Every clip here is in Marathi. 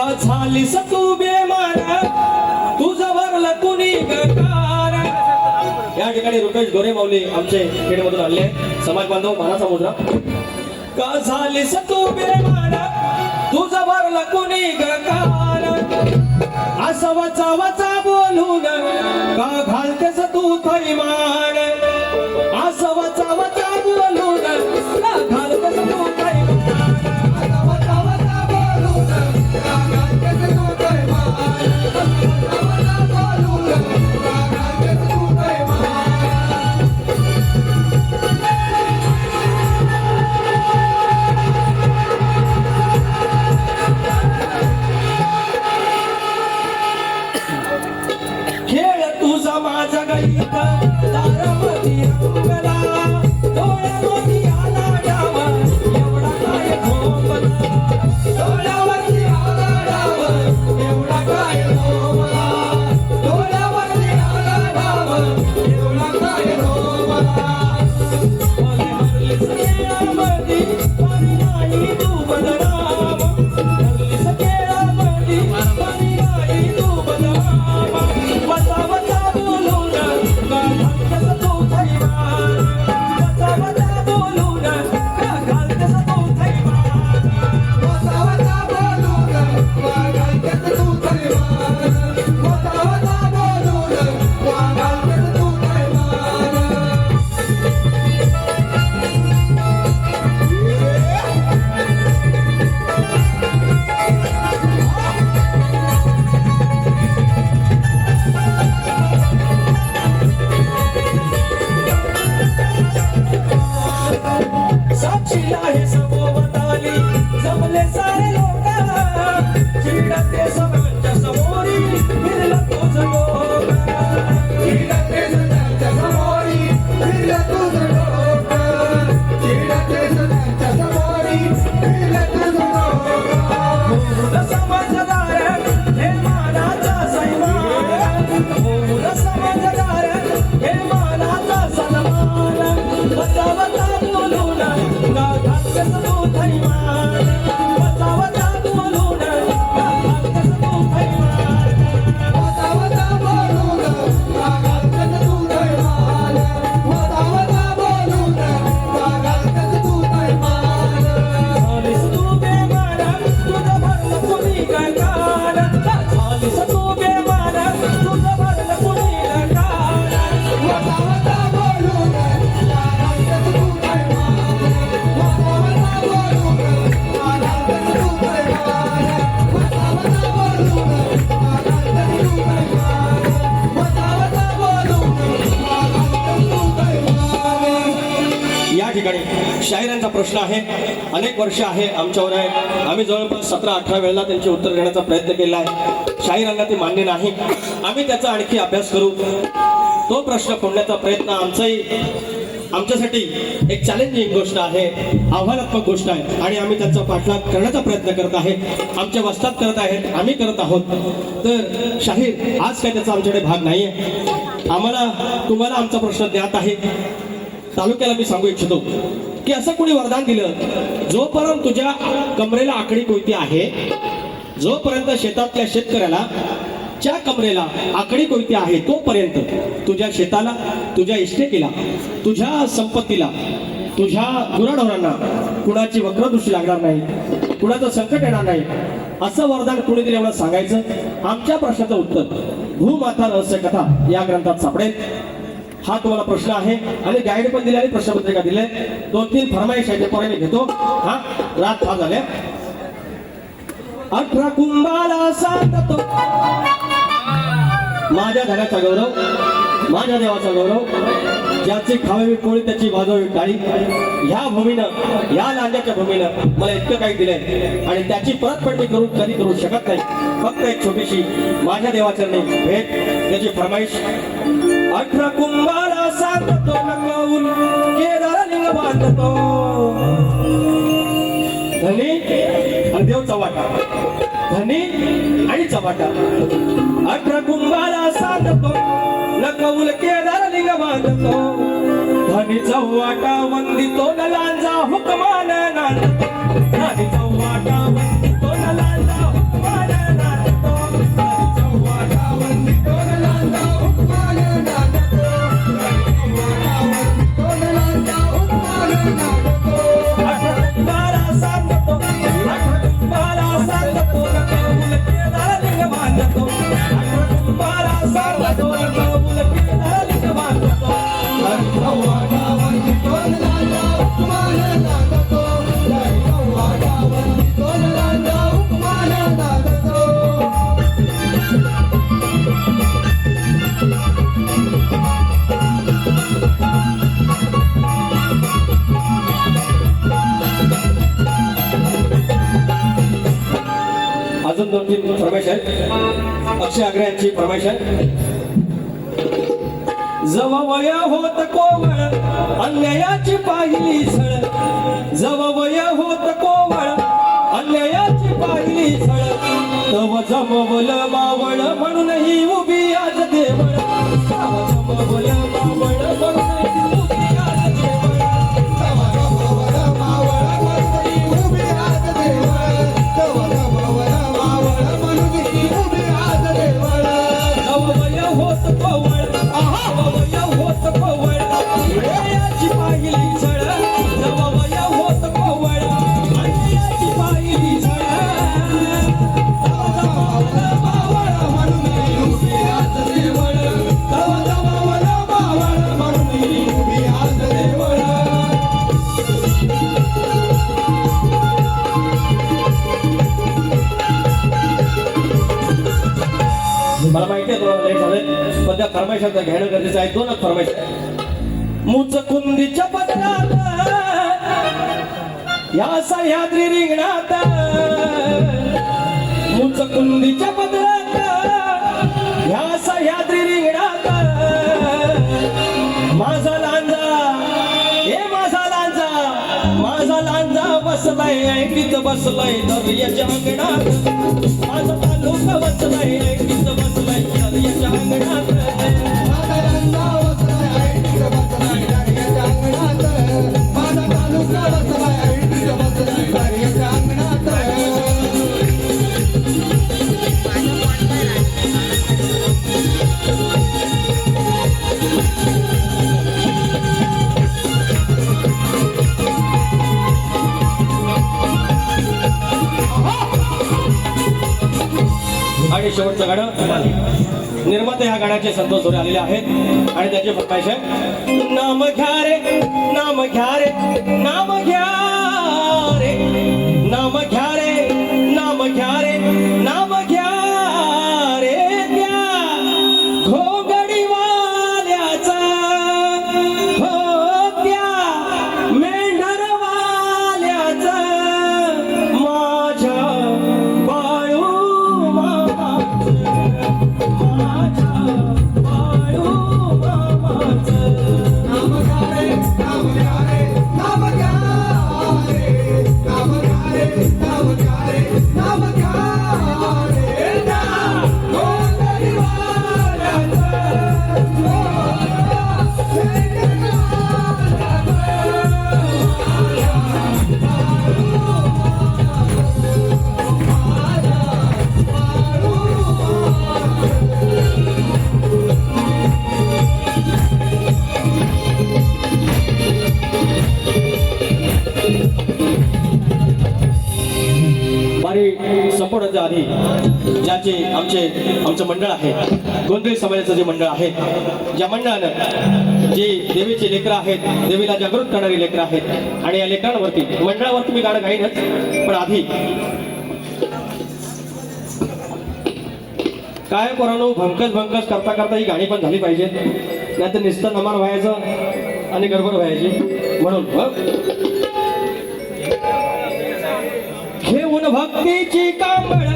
का झाली तू बेमार. तुझं भरलं कुणी गकार या ठिकाणी रुपेश गोरे माऊली आमचे खेडमधून आले समाज बांधव मानाचा मुद्रा का झाली तू बेमार? तुझं भरलं कुणी गकार असं वचा वचा बोलून का घालतेस तू थैमान? असं वचा वर्ष आहे आमच्यावर आहे. आम्ही जवळपास सतरा अठरा वेळेला त्यांचे उत्तर देण्याचा प्रयत्न केला आहे. शाहिरांना ते मान्य नाही. आम्ही त्याचा आणखी अभ्यास करू. तो प्रश्न फोडण्याचा प्रयत्न आमचाही आमच्यासाठी एक चॅलेंजिंग गोष्ट आहे आव्हानात्मक गोष्ट आहे. आणि आम्ही त्याचा पाठलाग करण्याचा प्रयत्न करत आहे. आमच्या वस्तात करत आहेत आम्ही करत आहोत. तर शाहीर आज काय त्याचा आमच्याकडे भाग नाही आहे आम्हाला तुम्हाला आमचा प्रश्न ज्ञात आहे. तालुक्याला मी सांगू इच्छितो की असं कोणी वरदान दिलं जोपर्यंत तुझ्या कमरेला आकडी कोयती आहे जोपर्यंत शेतातल्या शेतकऱ्याला ज्या कमरेला आकडी कोयती आहे तोपर्यंत तुझ्या शेताला तुझ्या इष्टेकीला तुझ्या संपत्तीला तुझ्या गुराढोरांना कुणाची वक्रदृष्टी लागणार नाही कुणाचं संकट येणार नाही असं वरदान कुणीतरी दिलं एवढं सांगायचं? आमच्या प्रश्नाचं उत्तर भूमाता रहस्य कथा या ग्रंथात सापडेल. हा तुम्हाला प्रश्न आहे. आणि गाईड पण दिले आणि प्रश्नपत्रिका दिले. दोन तीन फरमाईश आहे ते घेतो. हा रात हा. झाल्या अठरा कुंभाला सांगतो. माझ्या धड्याचा गौरव माझ्या देवाचा गौरव ज्याची खावावी पोळी त्याची वाजवी टाळी ह्या भूमीनं या लांड्याच्या भूमीनं मला इतकं काही दिलंय. आणि त्याची परतफेडणी करून कधी करू शकत नाही. फक्त एक छोटीशी माझ्या देवाच्या भेट त्याची फरमाईश. अठरा कुंभाला सांगतो नकावून केदारलिंग बांधतो. धनी आणि देव चव्हाटा. धनी आणि वाटा अठरा कुंभाला सांगतो नकौल केदारलिंग बांधतो. धनी चव्हाटा वंदितो नला अजून दोन फरमाईश आहेत अक्षय आग्रे यांची फरमाईश आहे जव होत कोवळ अन्यायाची पाहिली सळ. जव होत कोवळ अन्यायाची पाहिली सळ. तव जमवलं पण घेणं गरजेचं आहे दोनच फरमाईश मुच कुंदीच्या पदरात या सह्याद्री रिंगणात मुच कुंदीच्या पदरात या सह्याद्री रिंगणात माझा लांजा ए माझा लांजा माझा लांजा बसलाय ऐकीत बसलाय दर्याच्या अंगणात माझा तालुका बसलाय ऐकीत बसलाय दर्याच्या अंगणात Nada, nada, nada. आणि शेवटचं गाणं. निर्माते ह्या गाण्याचे संतोष झोरे आलेले आहेत. आणि त्याचे फरमाईश आहे नाम घ्या रे नाम घ्या रे नाम घ्या रे नाम घ्या आमचे आमचं मंडळ आहे गोंधळी समाजाचं जे मंडळ आहे ज्या मंडळानं जे देवीचे लेकरं आहेत देवीला जागृत करणारी लेकरं आहेत आणि या लेकरांवरती मंडळावरती मी गाणं गाईनच पण आधी काय पोरांनो भंकस भंकस करता करता ही गाणी पण झाली पाहिजे. नाहीतर निस्त नमान व्हायचं आणि गडबड व्हायची. म्हणून हे घेऊन भक्तीची कांबळ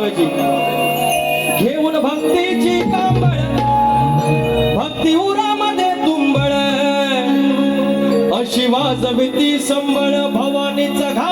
संभाळ घेऊन भक्तीची कांबळ. भक्ती उरामध्ये तुंबळ. अशी वाजविती संबळ भवानीचा घा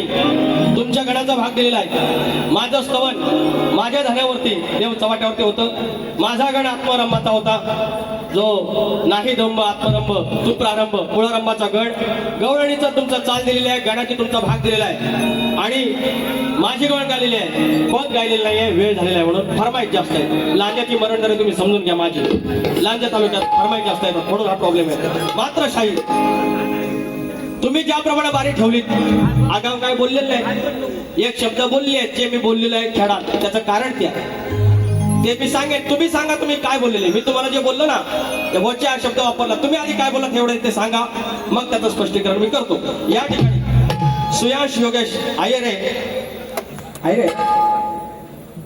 या तुमच्या गणाचा भाग दिलेला आहे. माझं स्तवन माझ्या धान्यावरती देव चवाट्यावरती होतं. माझा गण आत्मारामाचा होता. जो नाही दंब आत्मरंभ तू प्रारंभ कुळारंभाचा गण गवळणीचा तुमचा चाल दिलेला आहे गणाची तुमचा भाग दिलेला आहे. आणि माझी गण गायलेली आहे. पद गायलेलं नाहीये वेळ झालेला आहे म्हणून फरमाईत जास्त आहे. लांजाची मरण जरी तुम्ही समजून घ्या माझी. लांजा तालुक्यात फरमाईत जास्त आहे म्हणून हा प्रॉब्लेम आहे. मात्र शाही तुम्ही ज्याप्रमाणे बारी ठेवलीत आगाव काय बोललेलं नाही. एक शब्द बोलले आहेत जे मी बोललेलो आहे खेळा त्याचं कारण ते आहे. ते मी सांगेन तुम्ही सांगा तुम्ही काय बोललेले. मी तुम्हाला जे बोललो ना ते वचे हा शब्द वापरला. तुम्ही आधी काय बोलत एवढे ते सांगा मग त्याचं स्पष्टीकरण मी करतो. या ठिकाणी सुयांश योगेश आयरे आयरे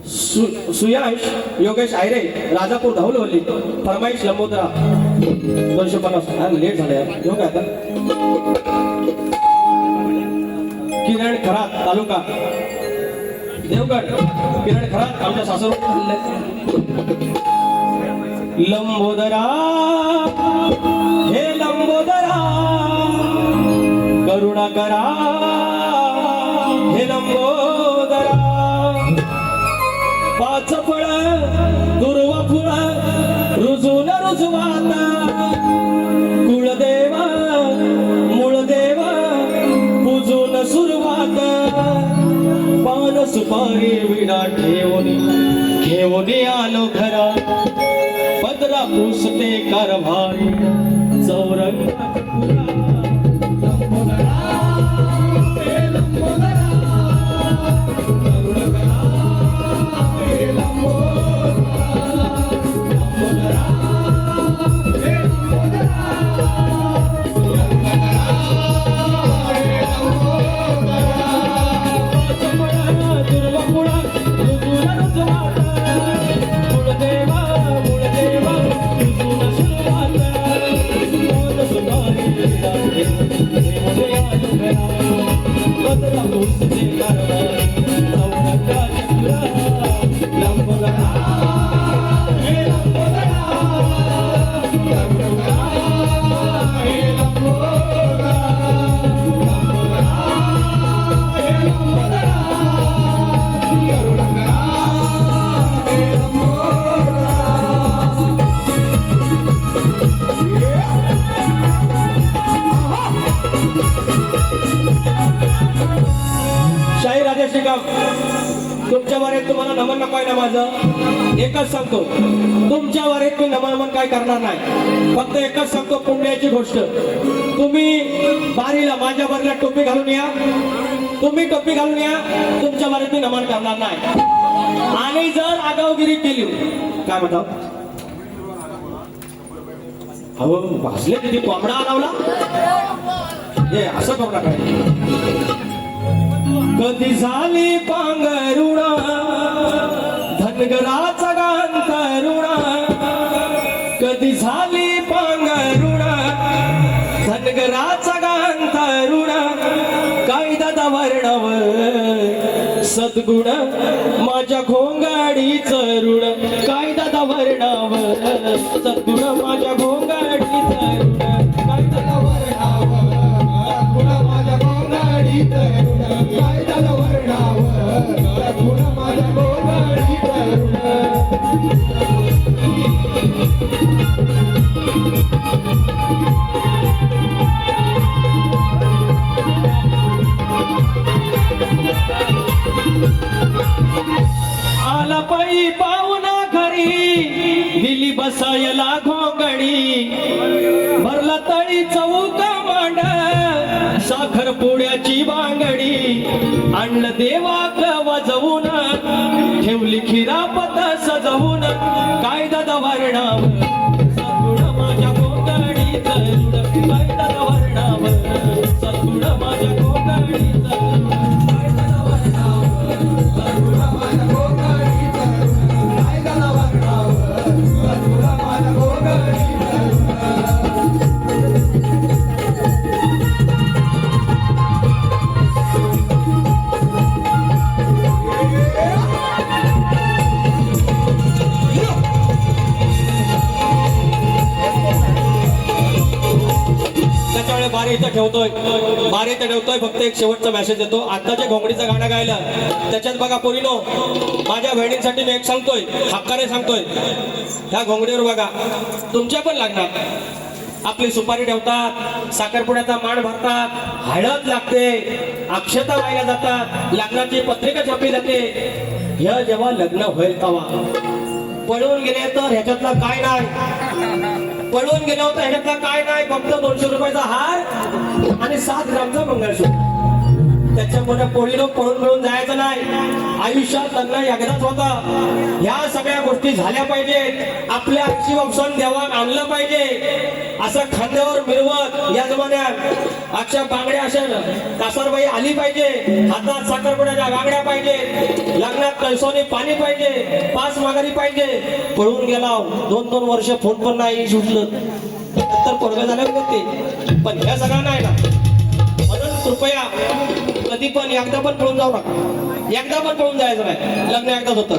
सु- सुयांश योगेश आयरे राजापूर धावलवली फरमाईश लंबोदरा. दोनशे पन्नास लेट झालं यार. येऊ काय आता? किरण खरात तालुका. देवगड किरण खरात आमच्या सासर लंबोदरा हे लंबोदरा. करुणा करा हे लंबोदरा आहे ना माझं? एकच सांगतो तुमच्यावर एक मी नमामन काय करणार नाही. फक्त एकच सांगतो पुण्याची गोष्ट. तुम्ही बारीला माझ्या बारीला टोपी घालून या. तुम्ही टोपी घालून या तुमच्या बारीत मी नमन करणार नाही. आणि जर आगावगिरी केली काय म्हणता अहो भासले तिथे कोंबडा लावला? हे असं कोंबडा काय? कधी झाली पांघरुणा? धनगराचा गांतरुणा कधी झाली पांगरुणा धनगराचा गांतरुणा कायदा वर्णव सद्गुण माझ्या घोंगाडीच ऋण. कायदा वर्णाव सद्गुण. तळी मांड साखर पोळ्याची बांगडी आणलं देवाक वाजवून ठेवली खिरापत सजवून काय दादा वर्णाव माझ्या घोंगडीत रुळ. काय दादा वर्णाव माझ्या घोंगडीत ठेवतोय. मारे इथं ठेवतोय फक्त एक शेवटचा मेसेज येतो आता जे घोंगडीचं गाणं गायलं त्याच्यात बघा पोरीनो माझ्या बहिणींसाठी मी एक सांगतोय हक्काने सांगतोय. ह्या घोंगडीवर बघा तुमच्या पण लागणार आपली सुपारी ठेवतात साखरपुड्याचा मान भरतात हळद लागते अक्षता वाहिल्या जातात लग्नाची पत्रिका छापली जाते. हे जेव्हा लग्न होईल तेव्हा पळून गेले तर ह्याच्यातला काय नाही. पळून गेला होता ह्याच्यातला काय नाही फक्त दोनशे रुपयाचा हार आणि सात ग्रामचा मंगळसूत्र. त्याच्यामुळे पोळीनं पळून पळून जायचं नाही. आयुष्यात लग्न एकदाच होता. ह्या सगळ्या गोष्टी झाल्या पाहिजेत. आपल्या आईची वंशन देवाण आणलं पाहिजे. असं खांद्यावर मिरवत या जमान्यात अक्षर बांगड्या असेल कासारबाई आली पाहिजे. हातात साखरपुड्याच्या बांगड्या पाहिजे. लग्नात कळसोनी पाणी पाहिजे. पाच माघारी पाहिजे. पळून गेला दोन दोन वर्ष फोन पण नाही सुटलं. तर पोरग झालं होते पण ह्या सगळ्या नाही ना. म्हणून कृपया कधी पण एकदा पण पळून जाऊ नका. एकदा पण पळून जायचं नाही. लग्न एकदाच होतं.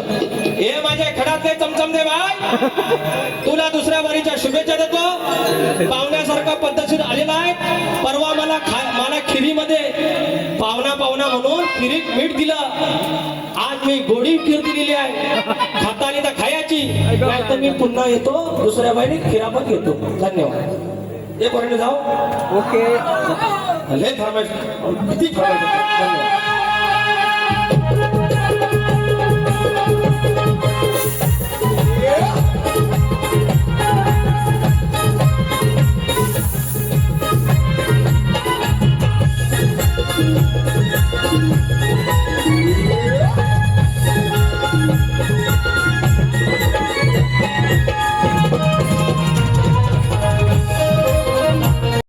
हे माझ्या खडातले चमचम दे बाय तुला दुसऱ्या वारीच्या शुभेच्छा देतो. पाहुण्यासारखा पद्धतशीर आलेला आहे. परवा मला खा मला खिरीमध्ये पाहुणा पाहुणा म्हणून खिरीत मीठ दिलं. आज मी गोडी खीर दिलेली आहे. खाताने तर खायची. तर मी पुन्हा येतो. दुसऱ्या बाईने खिरा पण घेतो. धन्यवाद. एक पर्यंत जाऊ. ओके. लय फरमाईश किती फरमाईश धन्यवाद